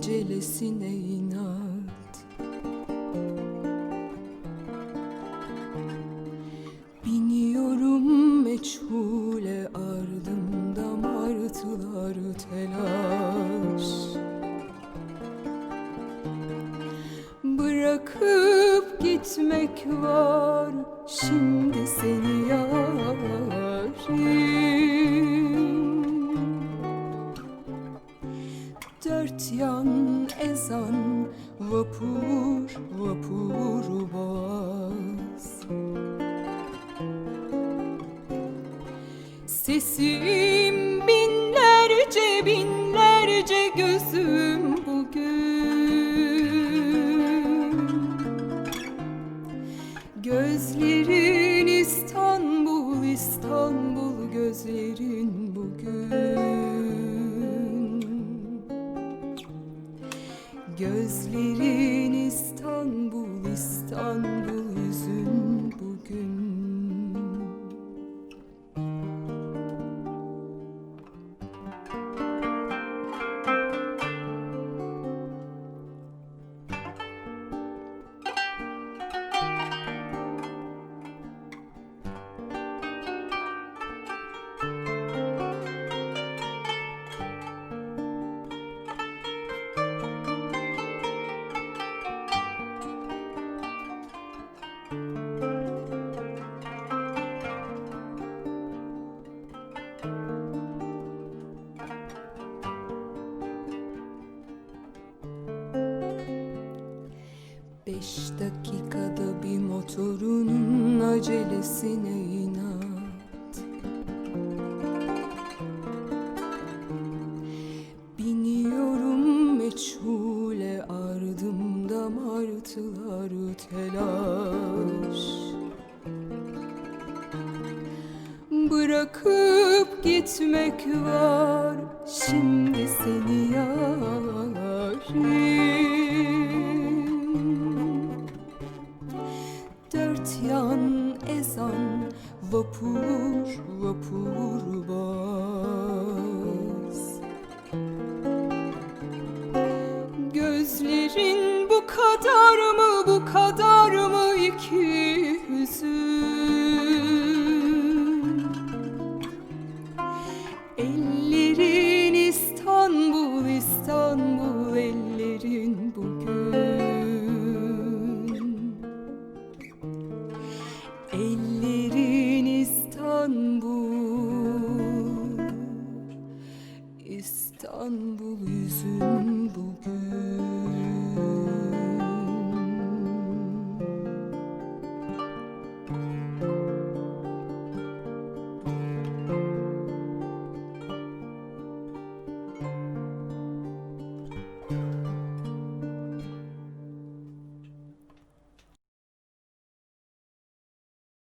acelesine inat. Biniyorum meçhule ardımda martılar telaş. Bırakıp gitmek var şimdi seni yarim vapur vapur boğaz Sesim binlerce binlerce gözüm bugün. Gözlerin İstanbul İstanbul gözlerin Gözlerin İstanbul İstanbul yüzün bugün Beş dakikada bir motorun acelesine inat. Biniyorum meçhule ardımda martılar telaş. Bırakıp gitmek var şimdi seni yarim isyan ezan vapur vapur bas Gözlerin bu kadar mı bu kadar mı iki hüzün? Ellerin İstanbul İstanbul ellerin bu